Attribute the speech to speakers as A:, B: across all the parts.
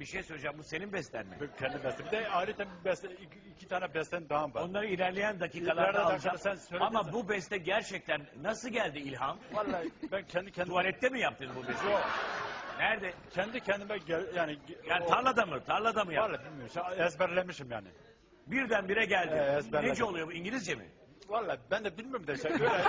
A: Bir şey söyleyeceğim. Bu senin besten mi?
B: Kendi bestem. Bir de ayrıca bir beste, iki, iki tane bestem daha var.
A: Onları ilerleyen dakikalarda
B: İlerleyen
A: alacağım.
B: dakikada sen söyle
A: Ama
B: bize.
A: bu beste gerçekten nasıl geldi ilham?
B: Vallahi ben kendi kendime,
A: Tuvalette mi yaptın bu besteyi?
B: Yok.
A: Nerede?
B: kendi kendime gel, yani,
A: Yani
B: o-
A: tarlada mı? Tarlada mı yaptın?
B: Vallahi bilmiyorum. Ezberlemişim yani.
A: Birdenbire geldi.
B: Ee, ezberledim.
A: Nece oluyor bu? İngilizce mi?
B: Vallahi ben de bilmiyorum da şey. Öyle.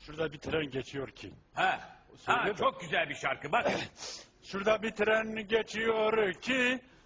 B: Şurada bir tren geçiyor ki.
A: Ha.
B: Söyle
A: Ha, çok güzel bir şarkı. Bak.
B: Şurada bir tren geçiyor ki.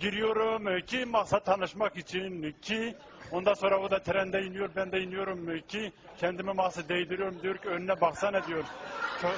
B: giriyorum ki masa tanışmak için ki ondan sonra o da trende iniyor ben de iniyorum ki kendimi masa değdiriyorum diyor ki önüne baksana diyor. Çok,